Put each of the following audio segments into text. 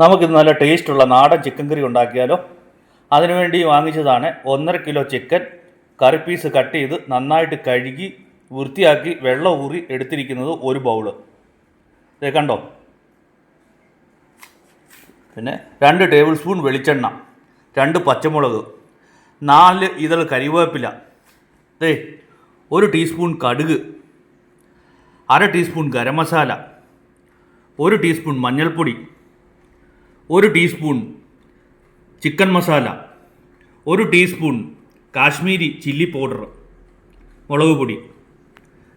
നമുക്കിത് നല്ല ടേസ്റ്റുള്ള നാടൻ ചിക്കൻ കറി ഉണ്ടാക്കിയാലോ? അതിനുവേണ്ടി വാങ്ങിച്ചതാണ് ഒന്നര kilo chicken curry piece cut ചെയ്ത് നന്നായിട്ട് കഴുകി വൃത്തിയാക്കി വെള്ളം ഊറി എടുത്തിരിക്കുന്നത് ഒരു ബൗൾ കണ്ടോ? പിന്നെ രണ്ട് ടേബിൾ സ്പൂൺ വെളിച്ചെണ്ണ രണ്ട് പച്ചമുളക് നാല് ഇതൾ കരിവേപ്പില ദേ ഒരു ടീസ്പൂൺ കടുക് അര ടീസ്പൂൺ ഗരം മസാല ഒരു ടീസ്പൂൺ മഞ്ഞൾപ്പൊടി ഒരു ടീസ്പൂൺ ചിക്കൻ മസാല ഒരു ടീസ്പൂൺ കാശ്മീരി ചില്ലി പൗഡർ മുളക് പൊടി.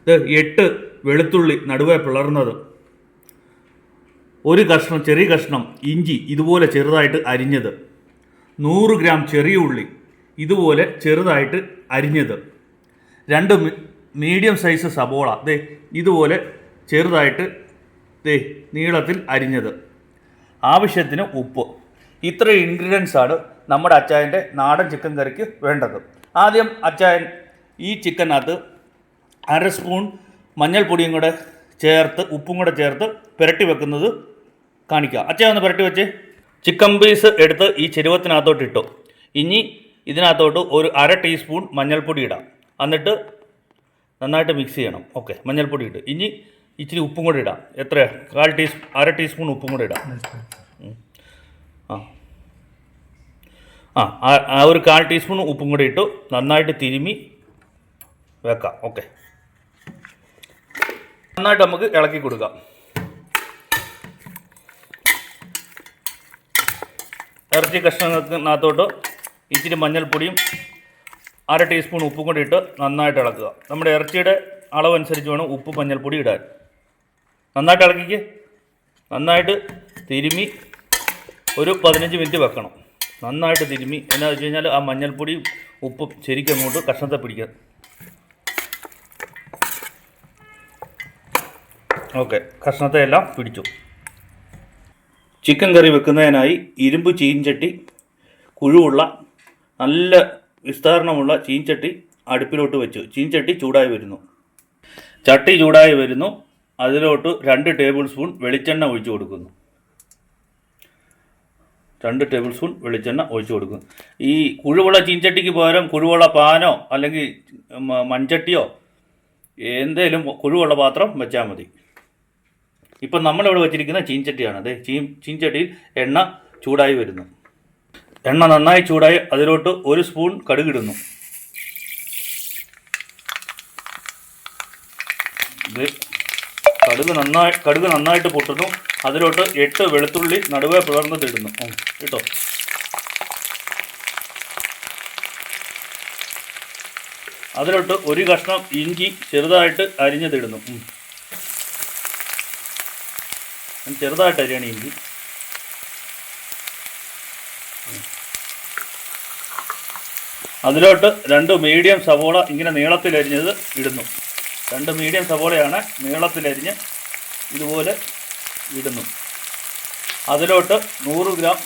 ഇത് എട്ട് വെളുത്തുള്ളി നടുവേ പിളർന്നത്. ഒരു കഷ്ണം ചെറിയ കഷ്ണം ഇഞ്ചി ഇതുപോലെ ചെറുതായിട്ട് അരിഞ്ഞത്. നൂറ് ഗ്രാം ചെറിയ ഉള്ളി ഇതുപോലെ ചെറുതായിട്ട് അരിഞ്ഞത്. രണ്ട് മീഡിയം സൈസ് സബോള ദേ ഇതുപോലെ ചെറുതായിട്ട് ദേ നീളത്തിൽ അരിഞ്ഞത്. ആവശ്യത്തിന് ഉപ്പ്. ഇത്ര ഇൻഗ്രീഡിയൻസ് ആണ് നമ്മുടെ അച്ചായന്റെ നാടൻ ചിക്കൻ കറിക്ക് വേണ്ടത്. ആദ്യം അച്ചായൻ ഈ ചിക്കനകത്ത് അര സ്പൂൺ മഞ്ഞൾപ്പൊടിയും കൂടെ ചേർത്ത് ഉപ്പും കൂടെ ചേർത്ത് പുരട്ടി വെക്കുന്നത് കാണിക്കുക അച്ചായ ഒന്ന് പുരട്ടി വെച്ച്. ചിക്കൻ പീസ് എടുത്ത് ഈ ചെരുവത്തിനകത്തോട്ട് ഇട്ടു. ഇനി ഇതിനകത്തോട്ട് ഒരു അര ടീസ്പൂൺ മഞ്ഞൾപ്പൊടി ഇടാം. എന്നിട്ട് നന്നായിട്ട് മിക്സ് ചെയ്യണം. ഓക്കെ മഞ്ഞൾപ്പൊടി ഇട്ട്. ഇനി ഇച്ചിരി ഉപ്പും കൂടെ ഇടാം. എത്ര? കാൽ ടീസ് അര ടീസ്പൂൺ ഉപ്പും കൂടെ ഇടാം. ആ. ആ ആ- ഒരു കാൽ ടീസ്പൂൺ ഉപ്പും കൂടെ ഇട്ടു. നന്നായിട്ട് തിരുമി വെക്കാം. ഓക്കെ. നന്നായിട്ട് നമുക്ക് ഇളക്കി കൊടുക്കാം. ഇറച്ചി കഷ്ണത്തിനകത്തോട്ട് ഇച്ചിരി മഞ്ഞൾപ്പൊടിയും അര ടീസ്പൂൺ ഉപ്പും കൂടി ഇട്ട് നന്നായിട്ട് ഇളക്കുക. നമ്മുടെ ഇറച്ചിയുടെ അളവനുസരിച്ച് വേണം ഉപ്പ് മഞ്ഞൾപ്പൊടി ഇടാൻ. നന്നായിട്ട് ഇളക്കിക്ക്. നന്നായിട്ട് തിരുമി. ഒരു പതിനഞ്ച് മിനിറ്റ് വെക്കണം. നന്നായിട്ട് തിരുമി. എന്നാ വെച്ച് കഴിഞ്ഞാൽ ആ മഞ്ഞൾപ്പൊടി ഉപ്പും ശരിക്കും അങ്ങോട്ട് കഷ്ണത്തെ പിടിക്കുക. ഓക്കെ. കഷ്ണത്തെ എല്ലാം പിടിച്ചു. ചിക്കൻ കറി വെക്കുന്നതിനായി ഇരുമ്പ് ചീൻചട്ടി കുഴുവുള്ള നല്ല വിസ്താരണമുള്ള ചീൻചട്ടി അടുപ്പിലോട്ട് വെച്ചു. ചീൻചട്ടി ചൂടായി വരുന്നു. ചട്ടി ചൂടായി വരുന്നു. അതിലോട്ട് രണ്ട് ടേബിൾ സ്പൂൺ വെളിച്ചെണ്ണ ഒഴിച്ചു കൊടുക്കുന്നു. രണ്ട് ടേബിൾ സ്പൂൺ വെളിച്ചെണ്ണ ഒഴിച്ചു കൊടുക്കുന്നു. ഈ കുഴുവുള്ള ചീൻചട്ടിക്ക് പകരം കുഴുവുള്ള പാനോ അല്ലെങ്കിൽ മൺചട്ടിയോ എന്തേലും കുഴുവുള്ള പാത്രം വെച്ചാൽ മതി. ഇപ്പം നമ്മളിവിടെ വെച്ചിരിക്കുന്ന ചീൻചട്ടിയാണ്. അതെ ചീ ചീൻചട്ടിയിൽ എണ്ണ ചൂടായി വരുന്നു. എണ്ണ നന്നായി ചൂടായി അതിലോട്ട് ഒരു സ്പൂൺ കടുകിടുന്നു ഇത് കടുക് നന്നായി കടുക് നന്നായിട്ട് പൊട്ടുന്നു. അതിലോട്ട് എട്ട് വെളുത്തുള്ളി നടുവേ പിളർന്നിട്ടിടുന്നു കേട്ടോ? അതിലോട്ട് ഒരു കഷ്ണം ഇഞ്ചി ചെറുതായിട്ട് അരിഞ്ഞതിടുന്നു ചെറുതായിട്ട് അരിയണം ഇഞ്ചി. അതിലോട്ട് രണ്ട് മീഡിയം സവോള ഇങ്ങനെ നീളത്തിൽ അരിഞ്ഞത് ഇടുന്നു. രണ്ട് മീഡിയം സവോളയാണ് നീളത്തിലരിഞ്ഞ് ഇതുപോലെ ഇടുന്നു. അതിലോട്ട് നൂറ് ഗ്രാം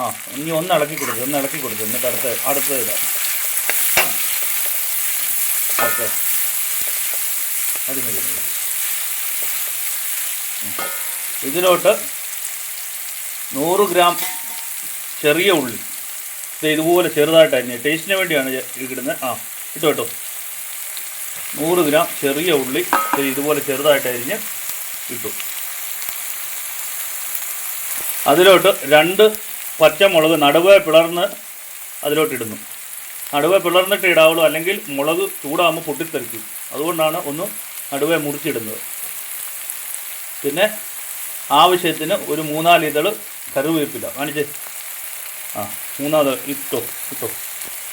ആ ഇനി ഒന്ന് ഇളക്കി കൊടുക്കും ഒന്ന് ഇളക്കി കൊടുക്കും എന്നിട്ട് അടുത്ത അടുത്ത ഇടാം. ഓക്കെ. അത് മതി ഇതിലോട്ട് നൂറ് ഗ്രാം ചെറിയ ഉള്ളി. ഇത് ഇതുപോലെ ചെറുതായിട്ട് അരിഞ്ഞ് ടേസ്റ്റിന് വേണ്ടിയാണ് ഇടുന്നത്. ആ ഇട്ടോ കേട്ടോ. നൂറ് ഗ്രാം ചെറിയ ഉള്ളി. ഇതുപോലെ ചെറുതായിട്ട് അരിഞ്ഞ് ഇട്ടു. അതിലോട്ട് രണ്ട് പച്ചമുളക് നടുവേ പിളർന്ന് അതിലോട്ട് ഇടുന്നു. നടുവേ പിളർന്നിട്ട് ഇടാവുള്ളൂ. അല്ലെങ്കിൽ മുളക് ചൂടാകുമ്പോൾ പൊട്ടിത്തെറിക്കും. അതുകൊണ്ടാണ് ഒന്ന് നടുവേ മുറിച്ചിടുന്നത്. പിന്നെ ആവശ്യത്തിന് ഒരു മൂന്നാൽ ഇതൾ കറിവേപ്പില. കാണിച്ച്? ആ മൂന്നാൽ ഇട്ടോ ഇട്ടോ.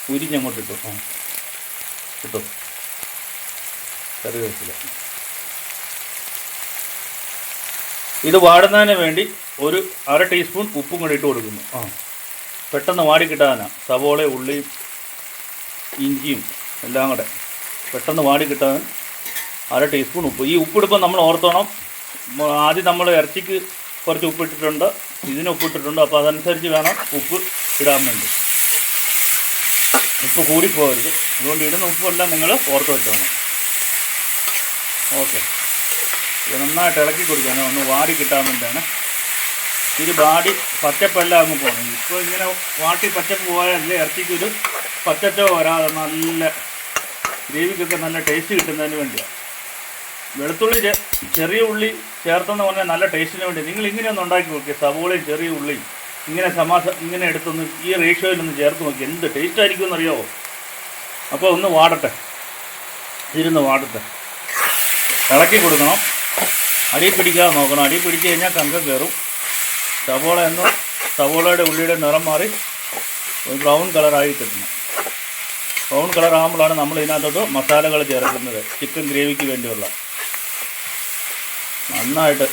ഉരിഞ്ഞങ്ങോട്ട് ഇട്ടോ. ആ ഇട്ടോ. കറിവേപ്പില. ഇത് വാടുന്നതിന് വേണ്ടി ഒരു അര ടീസ്പൂൺ ഉപ്പും കൂടി ഇട്ട് കൊടുക്കുന്നു. ആ. പെട്ടെന്ന് വാടി സവോള ഉള്ളിയും ഇഞ്ചിയും എല്ലാം കൂടെ പെട്ടെന്ന് വാടി കിട്ടാൻ അര ടീസ്പൂൺ ഉപ്പ്. ഈ ഉപ്പിടുമ്പോൾ നമ്മൾ ഓർത്തോണം. ആദ്യം നമ്മൾ ഇറച്ചിക്ക് കുറച്ച് ഉപ്പിട്ടിട്ടുണ്ട് ഇതിന് ഉപ്പിട്ടിട്ടുണ്ട് അപ്പോൾ അതനുസരിച്ച് വേണം ഉപ്പ് ഇടാൻ വേണ്ടി. ഉപ്പ് കൂടിപ്പോകരുത് അതുകൊണ്ട് ഇടുന്ന ഉപ്പെല്ലാം നിങ്ങൾ ഓർത്ത് വെച്ചോണം. ഓക്കെ. ഇത് നന്നായിട്ട് ഇളക്കി കൊടുക്കാനോ ഒന്ന് വാടി കിട്ടാൻ വേണ്ടിയാണ്. ഇത് വാടി പച്ചപ്പല്ല അങ്ങ് പോകണം. ഇപ്പോൾ ഇങ്ങനെ വാട്ടി പച്ചപ്പ് പോയാലല്ലേ ഇറച്ചിക്കൊരു പച്ചച്ചോ വരാതെ നല്ല ഗ്രേവിക്കൊക്കെ നല്ല ടേസ്റ്റ് കിട്ടുന്നതിന് വേണ്ടിയാണ് വെളുത്തുള്ളി ചെറിയ ഉള്ളി ചേർത്തെന്ന് പറഞ്ഞാൽ നല്ല ടേസ്റ്റിന് വേണ്ടി. നിങ്ങൾ ഇങ്ങനെ ഒന്ന് ഉണ്ടാക്കി നോക്കിയ. സവോളയും ചെറിയ ഉള്ളിയും. ഇങ്ങനെ സമാസ ഇങ്ങനെ എടുത്തൊന്ന് ഈ റേഷ്യോയിലൊന്ന് ചേർത്ത് നോക്കി എന്ത് ടേസ്റ്റ് ആയിരിക്കുമെന്ന് അറിയാമോ അപ്പോൾ ഒന്ന് വാടട്ടെ. ഇരുന്ന് വാടട്ടെ. ഇളക്കി കൊടുക്കണം. അടി പിടിക്കാതെ നോക്കണം. അടി പിടിച്ചു കഴിഞ്ഞാൽ കങ്കം കയറും സവോള എന്ന് സവോളയുടെ ഉള്ളിയുടെ നിറം മാറി ഒരു ബ്രൗൺ കളറായി കിട്ടണം. ബ്രൗൺ കളർ ആകുമ്പോഴാണ് നമ്മൾ ഇതിനകത്തോട്ട് മസാലകൾ ചേർക്കുന്നത്. ചിക്കൻ ഗ്രേവിക്ക് വേണ്ടിയുള്ള. നന്നായിട്ട്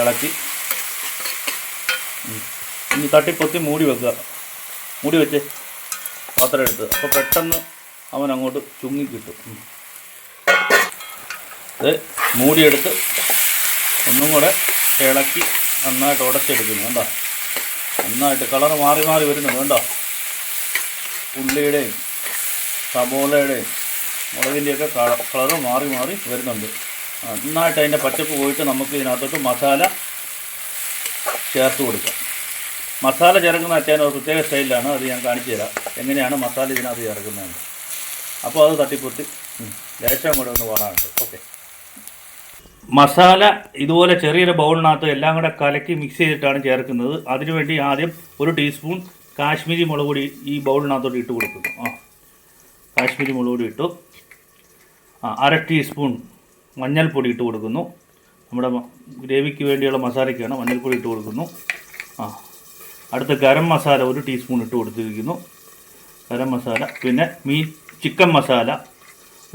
ഇളക്കി. ഇനി തട്ടിപ്പൊത്തി മൂടി വെക്കുക. മൂടി വെച്ച് പാത്രം എടുത്ത്. അപ്പോൾ പെട്ടെന്ന് അവൻ അങ്ങോട്ട് ചുങ്ങി കിട്ടും. ഇത് മൂടിയെടുത്ത് ഒന്നും കൂടെ ഇളക്കി നന്നായിട്ട് ഉടച്ചെടുക്കുന്നു വേണ്ട നന്നായിട്ട് കളർ മാറി മാറി വരുന്നു വേണ്ട ഉള്ളിയുടെയും സബോളയുടെയും മുളകിന്റെയൊക്കെ കളർ മാറി മാറി വരുന്നുണ്ട്. നന്നായിട്ട് അതിന്റെ പച്ചപ്പ് പോയിട്ട് നമുക്ക് ഇതിനകത്തോട്ട് മസാല ചേർത്ത് കൊടുക്കാം. മസാല ചേർക്കുന്ന അച്ഛൻ ഒരു പ്രത്യേക സ്റ്റൈലാണ് അത് ഞാൻ കാണിച്ചു തരാം. എങ്ങനെയാണ് മസാല ഇതിനകത്ത് ചേർക്കുന്നത് അപ്പോൾ അത് തട്ടിപ്പൊത്തി ലേശം കൂടെ ഒന്ന് വാടാനുണ്ട് ഓക്കെ. മസാല ഇതുപോലെ ചെറിയൊരു ബൗളിനകത്ത് എല്ലാം കൂടെ കലക്കി മിക്സ് ചെയ്തിട്ടാണ് ചേർക്കുന്നത്. അതിനുവേണ്ടി ആദ്യം ഒരു ടീസ്പൂൺ കാശ്മീരി മുളക് പൊടി ഈ ബൗളിനകത്തോട്ട് ഇട്ട് കൊടുക്കുന്നു. ആ കാശ്മീരി മുളക് പൊടി ഇട്ടു. ആ അര ടീസ്പൂൺ മഞ്ഞൾപ്പൊടി ഇട്ട് കൊടുക്കുന്നു. നമ്മുടെ ഗ്രേവിക്ക് വേണ്ടിയുള്ള മസാലയ്ക്കാണ് മഞ്ഞൾപ്പൊടി ഇട്ട് കൊടുക്കുന്നു. ആ അടുത്ത് ഗരം മസാല ഒരു ടീസ്പൂൺ ഇട്ട് കൊടുത്തിരിക്കുന്നു. ഗരം മസാല പിന്നെ മീൻ ചിക്കൻ മസാല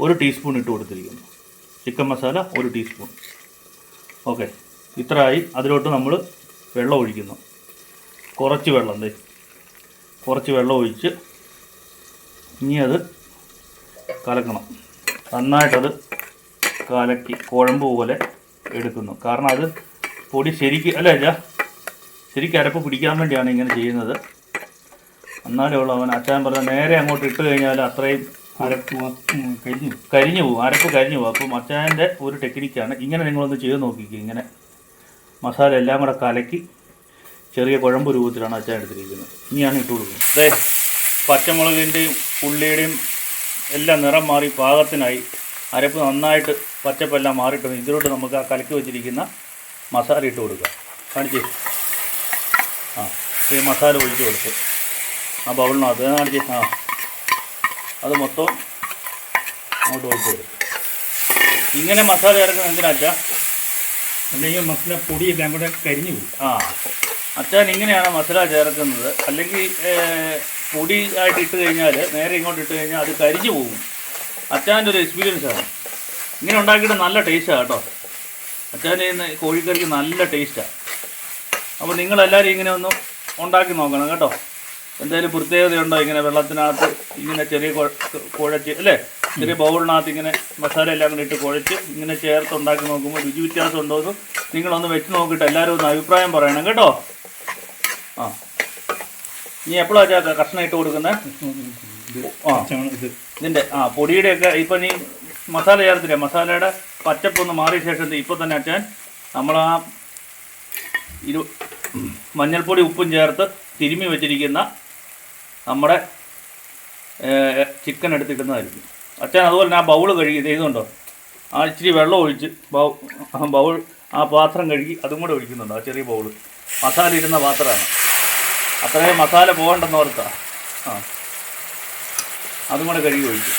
ഒരു ടീസ്പൂൺ ഇട്ട് കൊടുത്തിരിക്കുന്നു. ചിക്കൻ മസാല ഒരു ടീസ്പൂൺ. ഓക്കെ. ഇത്രയായി അതിലോട്ട് നമ്മൾ വെള്ളം ഒഴിക്കുന്നു. കുറച്ച് വെള്ളം ദേ. കുറച്ച് വെള്ളം ഒഴിച്ച് ഇനി അത് കലക്കണം. നന്നായിട്ടത് കലക്കി കുഴമ്പ് പോലെ എടുക്കുന്നു. കാരണം അത് പൊടി ശരിക്ക് അല്ല അല്ല ശരിക്കും അരപ്പ് പിടിക്കാൻ വേണ്ടിയാണ് ഇങ്ങനെ ചെയ്യുന്നത്. എന്നാലേ ഉള്ളൂ അവൻ. അച്ഛൻ പറഞ്ഞ നേരെ അങ്ങോട്ട് ഇട്ട് കഴിഞ്ഞാൽ അത്രയും കരിഞ്ഞു പോകും അരപ്പ് കരിഞ്ഞു പോകും അപ്പോൾ മച്ചാന്റെ ഒരു ടെക്നിക്കാണ്. ഇങ്ങനെ നിങ്ങളൊന്ന് ചെയ്ത് നോക്കിക്കുക ഇങ്ങനെ മസാല എല്ലാം കൂടെ കലക്കി ചെറിയ കുഴമ്പ് രൂപത്തിലാണ് അച്ചാൻ എടുത്തിരിക്കുന്നത്. ഇനിയാണ് ഇട്ട് കൊടുക്കുന്നത്. അതെ പച്ചമുളകിന്റെയും ഉള്ളിയുടെയും എല്ലാം നിറം മാറി പാകത്തിനായി അരപ്പ് നന്നായിട്ട് പച്ചപ്പെല്ലാം മാറിയിട്ട് ഇതിലോട്ട് നമുക്ക് ആ കലക്കി വെച്ചിരിക്കുന്ന മസാല ഇട്ട് കൊടുക്കുക കാണിച്ച്? ആ ഈ മസാല ഒഴിച്ച് കൊടുത്ത്. ആ ബൗളിനകത്ത്. കാണിച്ച്? ആ. അത് മൊത്തം അങ്ങോട്ട് ഒഴിച്ചു കൊടുക്കും. ഇങ്ങനെ മസാല ചേർക്കുന്നത് എന്തിനാച്ചാ അല്ലെങ്കിൽ മസാല പൊടിയെല്ലാം കൂടെ കരിഞ്ഞു പോകും. ആ അച്ഛൻ ഇങ്ങനെയാണ് മസാല ചേർക്കുന്നത്. അല്ലെങ്കിൽ പൊടി ആയിട്ട് ഇട്ട് കഴിഞ്ഞാൽ നേരെ ഇങ്ങോട്ട് ഇട്ട് കഴിഞ്ഞാൽ അത് കരിഞ്ഞു പോകും. അച്ഛന്റെ ഒരു എക്സ്പീരിയൻസ് ആണ്. ഇങ്ങനെ ഉണ്ടാക്കിയിട്ട് നല്ല ടേസ്റ്റാണ് കേട്ടോ. അച്ഛന്റെ ഇന്ന് കോഴിക്കറിക്ക് നല്ല ടേസ്റ്റാണ് അപ്പോൾ നിങ്ങളെല്ലാവരും ഇങ്ങനെ ഒന്ന് ഉണ്ടാക്കി നോക്കണം കേട്ടോ. എന്തെങ്കിലും പ്രത്യേകതയുണ്ടോ ഇങ്ങനെ വെള്ളത്തിനകത്ത് ഇങ്ങനെ ചെറിയ കുഴ- കുഴച്ച് അല്ലേ? ചെറിയ ബൗളിനകത്ത് ഇങ്ങനെ മസാല എല്ലാം കൂടി ഇട്ട് കുഴച്ച് ഇങ്ങനെ ചേർത്ത് ഉണ്ടാക്കി നോക്കുമ്പോൾ രുചി വ്യത്യാസം ഉണ്ടോ എന്ന് നിങ്ങളൊന്ന് വെച്ച് നോക്കിയിട്ട് എല്ലാവരും ഒന്ന് അഭിപ്രായം പറയണം കേട്ടോ? ആ. നീ എപ്പോഴാണ് കഷ്ണം ഇട്ട് കൊടുക്കുന്നത് ആ. ഇതിന്റെ ആ പൊടിയുടെയൊക്കെ ഇപ്പം നീ മസാല ചേർത്തില്ലേ? മസാലയുടെ പച്ചപ്പൊന്ന് മാറിയ ശേഷം ഇപ്പോൾ തന്നെ അച്ഛൻ നമ്മൾ ആ ഇരു മഞ്ഞൾപ്പൊടി ഉപ്പും ചേർത്ത് തിരുമ്മി വെച്ചിരിക്കുന്ന നമ്മുടെ ചിക്കൻ എടുത്തിടുന്നതായിരിക്കും. അച്ഛൻ അതുപോലെ ആ ബൗൾ കഴുകി ചെയ്തുകൊണ്ടോ? ആ ഇച്ചിരി വെള്ളം ഒഴിച്ച് ബൗ ബൗൾ ആ പാത്രം കഴുകി അതും കൂടെ ഒഴിക്കുന്നുണ്ട് ആ ചെറിയ ബൗൾ മസാല ഇടുന്ന പാത്രമാണ്. അത്രയും മസാല പോകണ്ടെന്ന് ഓർത്താ. ആ. അതും കൂടെ കഴുകി ഒഴിച്ചു.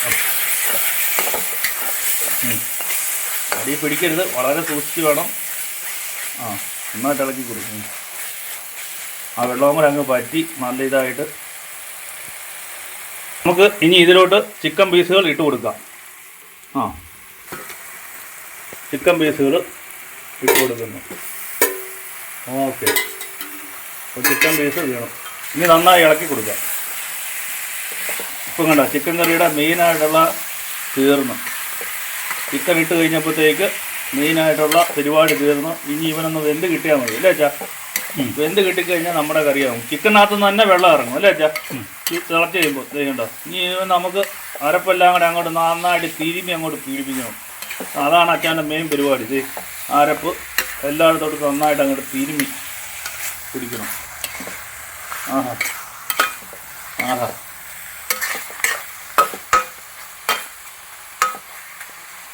അടി പിടിക്കരുത് വളരെ സൂക്ഷിച്ച് വേണം. ആ നന്നായിട്ട് ഇളക്കി കൊടുക്കും. ആ വെള്ളവും കൂടെ അങ്ങ് പറ്റി നല്ല ഇതായിട്ട് നമുക്ക് ഇനി ഇതിലോട്ട് ചിക്കൻ പീസുകൾ ഇട്ട് കൊടുക്കാം. ആ. ചിക്കൻ പീസുകൾ ഇട്ട് കൊടുക്കുന്നു. ഓക്കെ. ചിക്കൻ പീസ് വീണം. ഇനി നന്നായി ഇളക്കി കൊടുക്കാം. ഇപ്പം കണ്ട ചിക്കൻ കറിയുടെ മെയിനായിട്ടുള്ള തീർന്നു. ചിക്കൻ ഇട്ട് കഴിഞ്ഞപ്പോഴത്തേക്ക് മെയിനായിട്ടുള്ള പരിപാടി തീർന്നു. ഇനി ഇവനൊന്ന് വെന്ത് കിട്ടിയാൽ മതി. അല്ലേ അച്ഛാ? വെന്ത് കിട്ടിക്കഴിഞ്ഞാൽ നമ്മുടെ കറിയാവും. ചിക്കനകത്ത് നിന്ന് തന്നെ വെള്ളം ഇറങ്ങും അല്ലേ അച്ഛാ? തിളച്ച് കഴിയുമ്പോൾ ചെയ്യണ്ടോ ഇനി നമുക്ക് അരപ്പെല്ലാം കൂടെ അങ്ങോട്ട് നന്നായിട്ട് തിരുമി അങ്ങോട്ട് പീഡിപ്പിക്കണം അതാണ് അച്ഛന്റെ മെയിൻ പരിപാടി. ഇത് അരപ്പ് എല്ലായിടത്തോട്ട് നന്നായിട്ട് അങ്ങോട്ട് തിരുമി പിടിക്കണം ആഹാ. ആഹാ.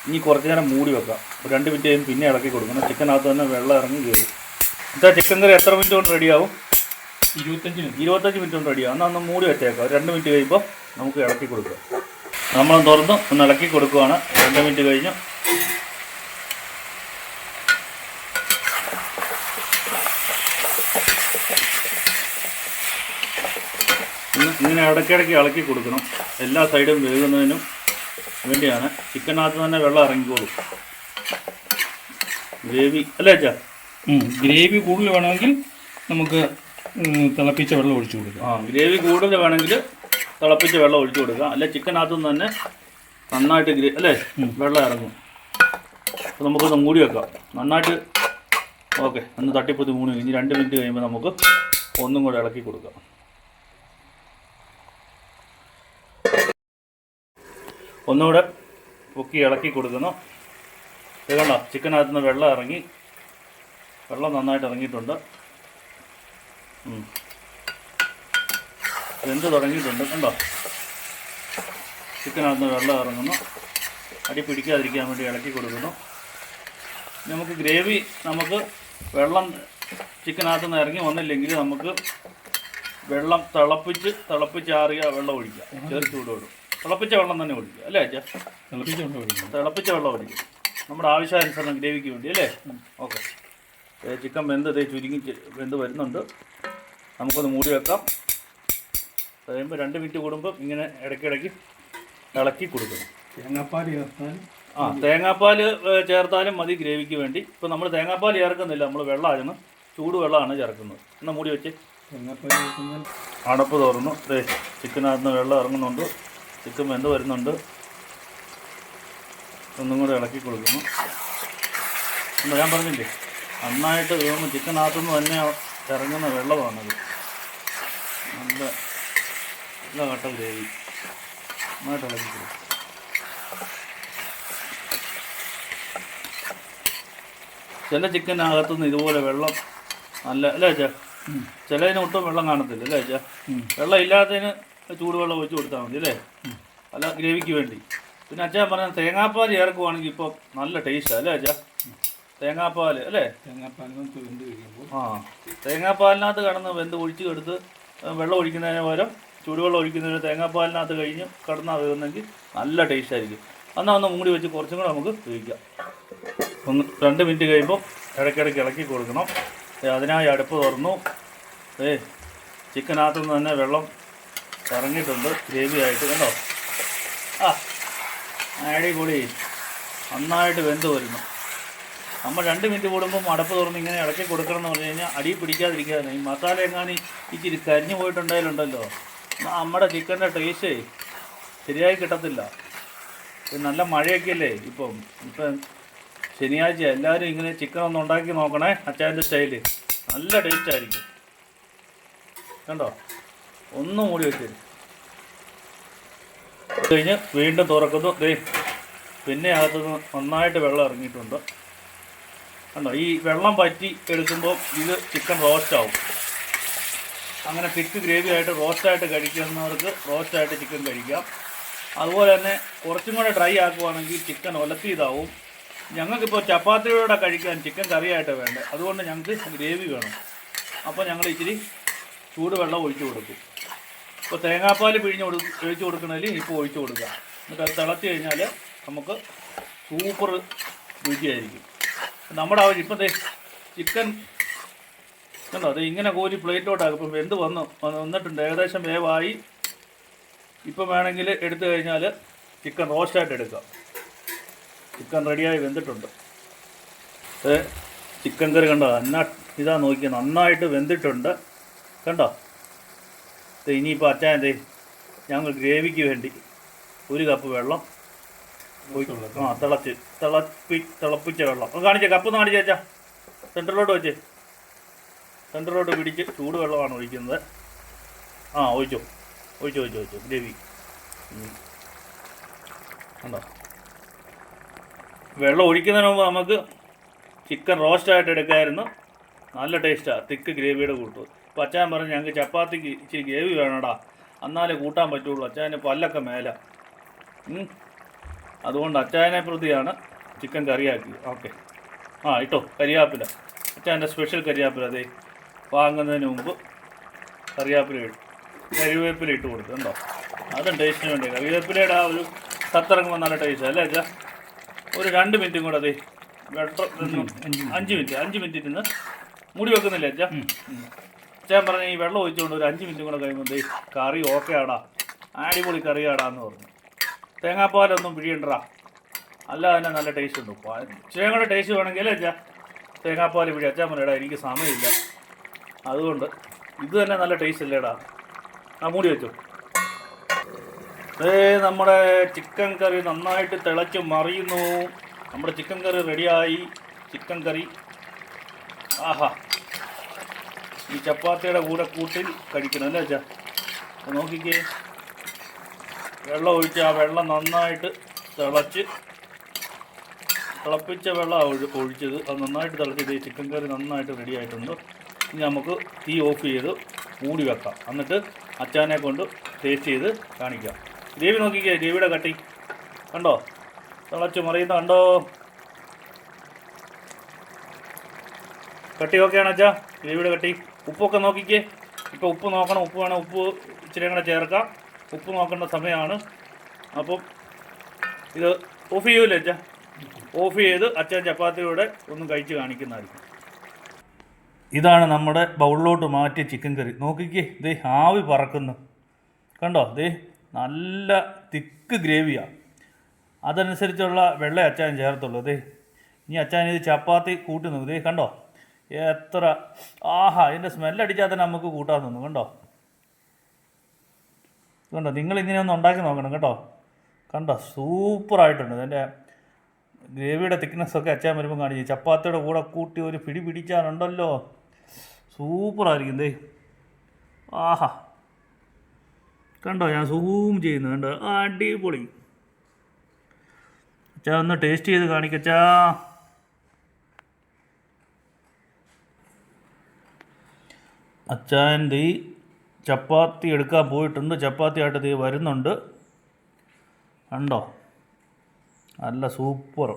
ഇനി കുറച്ച് നേരം മൂടി വെക്കാം. രണ്ട് മിനിറ്റ് കഴിയുമ്പോൾ പിന്നെ ഇളക്കി കൊടുക്കണം. ചിക്കനകത്ത് തന്നെ വെള്ളം ഇറങ്ങി കയറും. എന്താ ചിക്കൻ കറി എത്ര മിനിറ്റ് കൊണ്ട് റെഡിയാവും ഇരുപത്തഞ്ചിന് ഇരുപത്തഞ്ച് മിനിറ്റ് കൊണ്ട് റെഡിയാവും എന്നാൽ ഒന്ന് മൂടി വെച്ചേക്കാം. രണ്ട് മിനിറ്റ് കഴിയുമ്പോൾ നമുക്ക് ഇളക്കി കൊടുക്കാം നമ്മൾ തുറന്ന് ഒന്ന് ഇളക്കി കൊടുക്കുവാണ്. രണ്ട് മിനിറ്റ് കഴിഞ്ഞ്. ഇങ്ങനെ ഇടയ്ക്കിടയ്ക്ക് ഇളക്കി കൊടുക്കണം. എല്ലാ സൈഡും വേകുന്നതിനും വേണ്ടിയാണ്. ചിക്കനകത്ത് തന്നെ വെള്ളം ഇറങ്ങിക്കോളും. വേവി. അല്ലേ അച്ഛാ? ഗ്രേവി കൂടുതൽ വേണമെങ്കിൽ നമുക്ക് തിളപ്പിച്ച വെള്ളം ഒഴിച്ചു കൊടുക്കാം. ആ ഗ്രേവി കൂടുതൽ വേണമെങ്കിൽ തിളപ്പിച്ച വെള്ളം ഒഴിച്ചു കൊടുക്കാം. അല്ലെ ചിക്കനകത്തു നിന്ന് തന്നെ നന്നായിട്ട് ഗ്രേ അല്ലേ? വെള്ളം ഇറങ്ങും. അപ്പോൾ നമുക്കൊന്ന് മൂടി വെക്കാം. നന്നായിട്ട് ഓക്കെ ഒന്ന് തട്ടിപ്പൊത്തി മൂടി ഇനി രണ്ട് മിനിറ്റ് കഴിയുമ്പോൾ നമുക്ക് ഒന്നും കൂടെ ഇളക്കി കൊടുക്കാം. ഒന്നുകൂടെ പൊക്കി ഇളക്കി കൊടുക്കുന്നു. ഇത് കണ്ടോ? ചിക്കനകത്ത് വെള്ളം ഇറങ്ങി വെള്ളം നന്നായിട്ട് ഇറങ്ങിയിട്ടുണ്ട്. വെന്ത് തുടങ്ങിയിട്ടുണ്ട് കണ്ടോ? ചിക്കനകത്ത് വെള്ളം ഇറങ്ങുന്നു. അടി പിടിക്കാതിരിക്കാൻ വേണ്ടി ഇളക്കി കൊടുക്കുന്നു. നമുക്ക് ഗ്രേവി നമുക്ക് വെള്ളം ചിക്കനകത്ത് നിന്ന് ഇറങ്ങി വന്നില്ലെങ്കിൽ നമുക്ക് വെള്ളം തിളപ്പിച്ച് തിളപ്പിച്ചാറിയ വെള്ളം ഒഴിക്കാം. ചൂട് ചൂടോടും തിളപ്പിച്ച വെള്ളം തന്നെ ഒഴിക്കുക അല്ലേ അച്ഛാ? തിളപ്പിച്ച വെള്ളം ഒഴിക്കുക തിളപ്പിച്ച വെള്ളം ഒഴിക്കുക നമ്മുടെ ആവശ്യാനുസരണം ഗ്രേവിക്ക് വേണ്ടി അല്ലേ? ഓക്കെ. ചിക്കൻ വെന്ത് ഇതേ ചുരുങ്ങി വെന്ത് വരുന്നുണ്ട്. നമുക്കൊന്ന് മൂടി വെക്കാം. കഴിയുമ്പോൾ രണ്ട് മിനിറ്റ് കൂടുമ്പോൾ ഇങ്ങനെ ഇടയ്ക്കിടയ്ക്ക് ഇളക്കി കൊടുക്കണം. തേങ്ങാപ്പാൽ ചേർത്താൽ ആ തേങ്ങാപ്പാൽ ചേർത്താലും മതി ഗ്രേവിക്ക് വേണ്ടി. ഇപ്പോൾ നമ്മൾ തേങ്ങാപ്പാൽ ചേർക്കുന്നില്ല. നമ്മൾ വെള്ളമാണ്. ചൂട് വെള്ളമാണ് ചേർക്കുന്നത്. എന്നാൽ മൂടി വെച്ച്. തേങ്ങാപ്പാൽ അടപ്പ് തുറന്നു ദേ ചിക്കനകത്ത് നിന്ന് വെള്ളം ഇറങ്ങുന്നുണ്ട്. ചിക്കൻ വെന്ത് വരുന്നുണ്ട്. ഒന്നും കൂടെ ഇളക്കി കൊടുക്കുന്നു. എന്താ ഞാൻ പറഞ്ഞില്ലേ? നന്നായിട്ട് വേകുമ്പോൾ ചിക്കനകത്തുനിന്ന് തന്നെ ഇറങ്ങുന്ന വെള്ളമാണത്. നല്ല നല്ല കട്ടൽ ഗ്രേവി. നന്നായിട്ട് ഇളക്കി കൊടുക്കും. ചില ചിക്കനകത്തുനിന്ന് ഇതുപോലെ വെള്ളം നല്ല അല്ലേ അച്ഛാ? ചിലതിന് ഒട്ടും വെള്ളം കാണത്തില്ല അല്ലേ അച്ഛാ? വെള്ളം ഇല്ലാത്തതിന് ചൂടുവെള്ളം ഒഴിച്ച് കൊടുത്താൽ മതി അല്ലേ? അല്ല ഗ്രേവിക്ക് വേണ്ടി. പിന്നെ അച്ഛൻ പറഞ്ഞ തേങ്ങാപ്പാൽ ചേർക്കുവാണെങ്കിൽ ഇപ്പം നല്ല ടേസ്റ്റാണ് അല്ലേ അച്ഛാ? തേങ്ങാപ്പാൽ അല്ലേ? വെന്ത് കഴിയുമ്പോൾ. ആ. തേങ്ങാപ്പാലിനകത്ത് കടന്ന് വെന്ത് ഒഴിച്ച് എടുത്ത് വെള്ളം ഒഴിക്കുന്നതിന് പകരം ചൂടുവെള്ളം ഒഴിക്കുന്നതിന് തേങ്ങാപ്പാലിനകത്ത് കഴിഞ്ഞ് കടന്നാൽ വരുന്നെങ്കിൽ നല്ല ടേസ്റ്റ് ആയിരിക്കും. എന്നാൽ ഒന്ന് മൂടി വെച്ച് കുറച്ചും കൂടെ നമുക്ക് ഉപയോഗിക്കാം ഒന്ന് രണ്ട് മിനിറ്റ് കഴിയുമ്പോൾ ഇടയ്ക്കിടയ്ക്ക് ഇളക്കി കൊടുക്കണം. അതിനായി അടുപ്പ് തുറന്നു. ഏ ചിക്കനകത്തു നിന്ന് തന്നെ വെള്ളം ഇറങ്ങിയിട്ടുണ്ട്. ഗ്രേവി ആയിട്ട് കണ്ടോ? ആ അടിപൊളി. നന്നായിട്ട് വെന്ത് വരുന്നു. നമ്മൾ രണ്ട് മിനിറ്റ് കൂടുമ്പോൾ അടപ്പ് തുറന്ന് ഇങ്ങനെ ഇളക്കി കൊടുക്കണം എന്ന് പറഞ്ഞു കഴിഞ്ഞാൽ അടി പിടിക്കാതിരിക്കാതെ ഈ മസാല എങ്ങാനും ഇച്ചിരി കരിഞ്ഞു പോയിട്ടുണ്ടായാലുണ്ടല്ലോ നമ്മുടെ ചിക്കന്റെ ടേസ്റ്റേ ശരിയായി കിട്ടത്തില്ല. നല്ല മഴയൊക്കെ അല്ലേ ഇപ്പം. ഇപ്പം ശനിയാഴ്ച എല്ലാവരും ഇങ്ങനെ ചിക്കൻ ഒന്ന് ഉണ്ടാക്കി നോക്കണേ അച്ചായന്റെ സ്റ്റൈൽ നല്ല ടേസ്റ്റ് ആയിരിക്കും. കണ്ടോ? ഒന്നും കൂടി വെച്ച് കഴിഞ്ഞ് വീണ്ടും തുറക്കുന്നു. പിന്നെ അകത്തുനിന്ന് നന്നായിട്ട് വെള്ളം ഇറങ്ങിയിട്ടുണ്ട്. കണ്ടോ ഈ വെള്ളം പറ്റി എടുക്കുമ്പോൾ ഇത് ചിക്കൻ റോസ്റ്റ് ആവും. അങ്ങനെ തിക്ക് ഗ്രേവി ആയിട്ട് റോസ്റ്റായിട്ട് കഴിക്കുന്നവർക്ക് റോസ്റ്റായിട്ട് ചിക്കൻ കഴിക്കാം. അതുപോലെ തന്നെ കുറച്ചും കൂടെ ഡ്രൈ ആക്കുവാണെങ്കിൽ ചിക്കൻ ഒലത്തിയതാവും. ഞങ്ങൾക്കിപ്പോൾ ചപ്പാത്തിയോടെ കഴിക്കാൻ ചിക്കൻ കറിയായിട്ട് വേണ്ടത് അതുകൊണ്ട് ഞങ്ങൾക്ക് ഗ്രേവി വേണം. അപ്പോൾ ഞങ്ങൾ ഇച്ചിരി ചൂടുവെള്ളം ഒഴിച്ചു കൊടുക്കും. ഇപ്പോൾ തേങ്ങാപ്പാൽ പിഴിഞ്ഞ് കൊടു ഒഴിച്ചു കൊടുക്കണമെങ്കിൽ ഇപ്പോൾ ഒഴിച്ചു കൊടുക്കുക എന്നിട്ട് അത് തിളച്ച് കഴിഞ്ഞാൽ നമുക്ക് സൂപ്പർ രുചിയായിരിക്കും. നമ്മുടെ ആവശ്യം ഇപ്പം ചിക്കൻ കണ്ടോ? അത് ഇങ്ങനെ കോരി പ്ലേറ്റിലോട്ടാക്കും ഇപ്പം വെന്ത് വന്നു. വന്നിട്ടുണ്ട്. ഏകദേശം വേവായി. ഇപ്പം വേണമെങ്കിൽ എടുത്തു കഴിഞ്ഞാൽ ചിക്കൻ റോസ്റ്റായിട്ട് എടുക്കാം. ചിക്കൻ റെഡിയായി വെന്തിട്ടുണ്ട്. ചിക്കൻ കറി കണ്ടോ? എന്നാ ഇതാ നോക്കി നന്നായിട്ട് വെന്തിട്ടുണ്ട്. കണ്ടോ? ഇനിയിപ്പോൾ അച്ഛൻ എന്തേ ഞങ്ങൾ ഗ്രേവിക്ക് വേണ്ടി ഒരു കപ്പ് വെള്ളം ആ തിളച്ച്. തിളപ്പി തിളപ്പിച്ച വെള്ളം. ഒന്ന് കാണിച്ചേ കപ്പ് ഒന്ന് കാണിച്ചേച്ചാ സെന്ററിലോട്ട് വെച്ച്. സെന്ററിലോട്ട് പിടിച്ച് ചൂട് വെള്ളമാണ് ഒഴിക്കുന്നത്. ആ ഒഴിച്ചോ. ഒഴിച്ചോ ഒഴിച്ചോ ഒഴിച്ചോ. ഗ്രേവി. ഉണ്ടോ വെള്ളം ഒഴിക്കുന്നതിന് മുമ്പ് നമുക്ക് ചിക്കൻ റോസ്റ്റായിട്ട് എടുക്കായിരുന്നു. നല്ല ടേസ്റ്റാണ് തിക്ക് ഗ്രേവിയുടെ കൂട്ടു. അപ്പോൾ അച്ഛൻ പറഞ്ഞു ഞങ്ങൾക്ക് ചപ്പാത്തിക്ക് ഇച്ചിരി ഗ്രേവി വേണടാ. എന്നാലേ കൂട്ടാൻ പറ്റുള്ളൂ. അച്ഛന് പല്ലൊക്കെ മേല. അതുകൊണ്ട് അച്ചായനെ പ്രതിയാണ്. ചിക്കൻ കറിയാക്കി ഓക്കെ. ആ ഇട്ടോ കരിയാപ്പില. അച്ചായന്റെ സ്പെഷ്യൽ കരിയാപ്പില. അതെ വാങ്ങുന്നതിന് മുമ്പ് കറിയാപ്പില ഇട്ടു. കരിവേപ്പില ഇട്ട് കൊടുത്തു ഉണ്ടോ അതും ടേസ്റ്റിന് വേണ്ടി കറിവേപ്പിലയുടെ ആ ഒരു കത്തിറങ്ങുമ്പോൾ നല്ല ടേസ്റ്റ് അല്ലേ അച്ഛാ? ഒരു രണ്ട് മിനിറ്റും കൂടെ അതെ ബെറ്റർ അഞ്ച് മിനിറ്റ് അഞ്ച് മിനിറ്റ് ഇരുന്ന് മുടി വെക്കുന്നില്ല അച്ഛാ? അച്ഛൻ പറഞ്ഞ ഈ വെള്ളം ഒഴിച്ചുകൊണ്ട് ഒരു അഞ്ച് മിനിറ്റും കൂടെ കഴിയുമ്പോൾ ദേ കറി ഓക്കെ ആടാ. അടിപൊളി കറിയാടാ എന്ന് പറഞ്ഞു. തേങ്ങാപ്പാലൊന്നും പിഴിയണ്ടടാ. അല്ല തന്നെ നല്ല ടേസ്റ്റ് ഉണ്ട്. ഇച്ചിരി ടേസ്റ്റ് വേണമെങ്കിൽ അച്ഛാ തേങ്ങാപ്പാൽ പിടി അച്ഛാ മുന്നേടാ എനിക്ക് സമയമില്ല. അതുകൊണ്ട് ഇത് തന്നെ നല്ല ടേസ്റ്റ് അല്ലേടാ ആ മൂടി വെച്ചു. ഏ നമ്മുടെ ചിക്കൻ കറി നന്നായിട്ട് തിളച്ച് മറിയുന്നു. നമ്മുടെ ചിക്കൻ കറി റെഡിയായി ചിക്കൻ കറി ആഹാ. ഈ ചപ്പാത്തിയുടെ കൂടെ കൂട്ടിൽ കഴിക്കണം അല്ലേ അച്ഛാ? നോക്കിക്കേ. വെള്ളം ഒഴിച്ച് ആ വെള്ളം നന്നായിട്ട് തിളച്ച് തിളപ്പിച്ച വെള്ളം ഒഴി ഒഴിച്ചത്. അത് നന്നായിട്ട് തിളച്ചത് ഈ ചിക്കൻ കറി നന്നായിട്ട് റെഡി ആയിട്ടുണ്ട്. ഇനി നമുക്ക് തീ ഓഫ് ചെയ്ത് മൂടി വെക്കാം. എന്നിട്ട് അച്ചാനെ കൊണ്ട് ടേസ്റ്റ് ചെയ്ത് കാണിക്കാം. ദേവി നോക്കിക്കേ ഗ്രേവിയുടെ കട്ടി. കണ്ടോ? തിളച്ച് മറിയുന്ന കണ്ടോ? കട്ടി ഓക്കെയാണ് അച്ഛാ. ഗ്രേവിയുടെ കട്ടി. ഉപ്പൊക്കെ നോക്കിക്കേ. ഇപ്പോൾ ഉപ്പ് നോക്കണം. ഉപ്പ് വേണം. ഉപ്പ് ഇച്ചിരി കൂടെ ചേർക്കാം. ഉപ്പ് നോക്കേണ്ട സമയമാണ്. അപ്പം ഇത് ഓഫ് ചെയ്യൂലേ അച്ഛാ? ഓഫ് ചെയ്ത് അച്ഛൻ ചപ്പാത്തിയുടെ ഒന്ന് കഴിച്ച് കാണിക്കുന്നതായിരിക്കും. ഇതാണ് നമ്മുടെ ബൗളിലോട്ട് മാറ്റിയ ചിക്കൻ കറി. നോക്കിക്കേ ദേ ആവി പറക്കുന്നു. കണ്ടോ? ദേ നല്ല തിക്ക് ഗ്രേവിയാണ് അതനുസരിച്ചുള്ള വെള്ളം അച്ചാൻ ചേർത്തുള്ളൂ. ദേ ഇനി അച്ചാൻ ഇത് ചപ്പാത്തി കൂട്ടി നോക്കും ദേ കണ്ടോ? എത്ര ആഹാ ഇതിന്റെ സ്മെല്ലടിച്ചാൽ തന്നെ നമുക്ക് കൂട്ടാൻ തോന്നും. കണ്ടോ? കണ്ടോ? നിങ്ങളിങ്ങനെ ഒന്ന് ഉണ്ടാക്കി നോക്കണം കേട്ടോ. കണ്ടോ? സൂപ്പറായിട്ടുണ്ട്. ഇതിന്റെ ഗ്രേവിയുടെ തിക്നെസ് ഒക്കെ അച്ചാൻ വരുമ്പോൾ കാണിച്ചു. ചപ്പാത്തിയുടെ കൂടെ കൂട്ടി ഒരു പിടി പിടിച്ചാലുണ്ടല്ലോ. സൂപ്പറായിരിക്കും ദേ. ആഹാ. കണ്ടോ ഞാൻ സൂം ചെയ്യുന്നു കണ്ടോ? അടിപൊളി. അച്ഛാ ഒന്ന് ടേസ്റ്റ് ചെയ്ത് കാണിക്കച്ചാ അച്ചാൻ ദീ ചപ്പാത്തി എടുക്കാൻ പോയിട്ടുണ്ട്. ചപ്പാത്തി ആയിട്ട് ദീ വരുന്നുണ്ട്. കണ്ടോ? നല്ല സൂപ്പർ.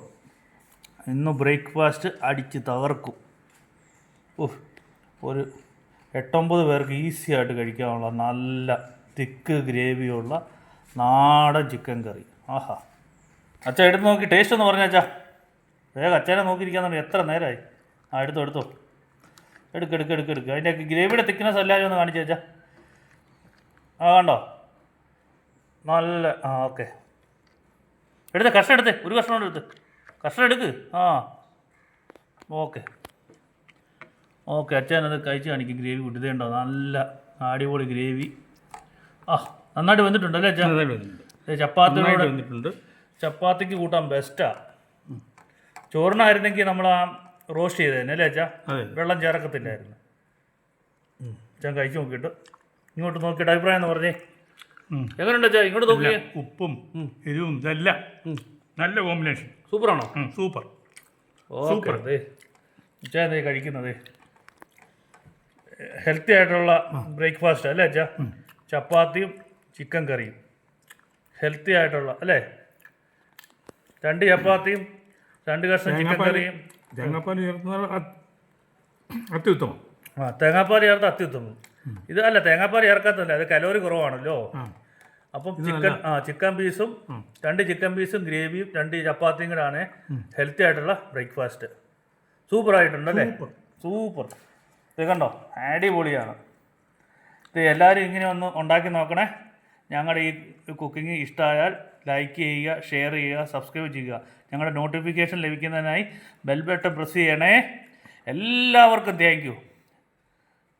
ഇന്ന് ബ്രേക്ക്ഫാസ്റ്റ് അടിച്ച് തകർക്കും. ഓഹ് ഒരു എട്ടൊമ്പത് പേർക്ക് ഈസി ആയിട്ട് കഴിക്കാനുള്ള നല്ല തിക്ക് ഗ്രേവിയുള്ള നാടൻ ചിക്കൻ കറി. ആഹാ. അച്ഛാ എടുത്ത് നോക്കി. ടേസ്റ്റ് ഒന്ന് പറഞ്ഞ അച്ഛാ. വേഗം അച്ഛനെ നോക്കിയിരിക്കാൻ തുടങ്ങി. എത്ര നേരമായി ആ എടുത്തോ എടുത്തോ. എടുക്ക് എടുക്ക് എടുക്ക് എടുക്ക്. അതിന്റെ ഗ്രേവിയുടെ തിക്നെസ് എല്ലാവരും ഒന്ന് കാണിച്ചു ആ കണ്ടോ? നല്ല ആ ഓക്കെ. എടുത്തേ കഷ്ണം എടുത്ത് ഒരു കഷ്ണം കൊണ്ട് എടുത്ത്. കഷ്ണം എടുക്ക്. ആ. ഓക്കെ. ഓക്കെ അച്ഛൻ അത് കഴിച്ച് കാണിക്കും. ഗ്രേവി കൂട്ടിതേണ്ടോ നല്ല അടിപൊളി ഗ്രേവി. ആ നന്നായിട്ട് വന്നിട്ടുണ്ടല്ലേ അച്ഛൻ? ചപ്പാത്തിനോട് വന്നിട്ടുണ്ട് ചപ്പാത്തിക്ക് കൂട്ടാൻ ബെസ്റ്റാ ചോറിനായിരുന്നെങ്കിൽ നമ്മൾ ആ റോസ്റ്റ് ചെയ്തേനെ അല്ലേ അച്ഛാ? വെള്ളം ചേർക്കത്തില്ലായിരുന്നു. ഞാൻ കഴിച്ചു നോക്കിയിട്ട്. ഇങ്ങോട്ട് നോക്കിയിട്ട് അഭിപ്രായം എന്ന് പറഞ്ഞേ. എങ്ങനെയുണ്ട് അച്ഛാ? ഇങ്ങോട്ട് നോക്കിയേ ഉപ്പും എരിവും ഇതെല്ലാം നല്ല കോമ്പിനേഷൻ. സൂപ്പറാണോ? സൂപ്പർ. സൂപ്പർ. അതെ അച്ഛാ എന്തേ കഴിക്കുന്നത് ഹെൽത്തി ആയിട്ടുള്ള ബ്രേക്ക്ഫാസ്റ്റ് അല്ലേ അച്ഛാ? ചപ്പാത്തിയും ചിക്കൻ കറിയും. ഹെൽത്തി ആയിട്ടുള്ള അല്ലേ? രണ്ട് ചപ്പാത്തിയും രണ്ട് കഷ്ണം ചിക്കൻ കറിയും. തേങ്ങാപ്പാൽ ചേർത്തുന്ന അത്യുത്തമം. ആ തേങ്ങാപ്പാൽ ചേർത്ത അത്യുത്തമം. ഇത് അല്ല തേങ്ങാപ്പാൽ ചേർക്കാത്തല്ല അത് കലോറി കുറവാണല്ലോ. അപ്പം ചിക്കൻ ആ ചിക്കൻ പീസും രണ്ട് ചിക്കൻ പീസും ഗ്രേവിയും രണ്ട് ചപ്പാത്തിയും കൂടെ ആണ് ഹെൽത്തി ആയിട്ടുള്ള ബ്രേക്ക്ഫാസ്റ്റ്. സൂപ്പർ ആയിട്ടുണ്ട് അല്ലേ സൂപ്പർ. ഇത് കണ്ടോ? അടിപൊളിയാണ്. ഇത് എല്ലാവരും ഇങ്ങനെ ഒന്ന് ഉണ്ടാക്കി നോക്കണേ. ഞങ്ങളുടെ ഈ കുക്കിംഗ് ഇഷ്ടമായാൽ ലൈക്ക് ചെയ്യുക ഷെയർ ചെയ്യുക സബ്സ്ക്രൈബ് ചെയ്യുക. ഞങ്ങളുടെ നോട്ടിഫിക്കേഷൻ ലഭിക്കുന്നതിനായി ബെൽ ബട്ടൺ പ്രസ് ചെയ്യണേ. എല്ലാവർക്കും thank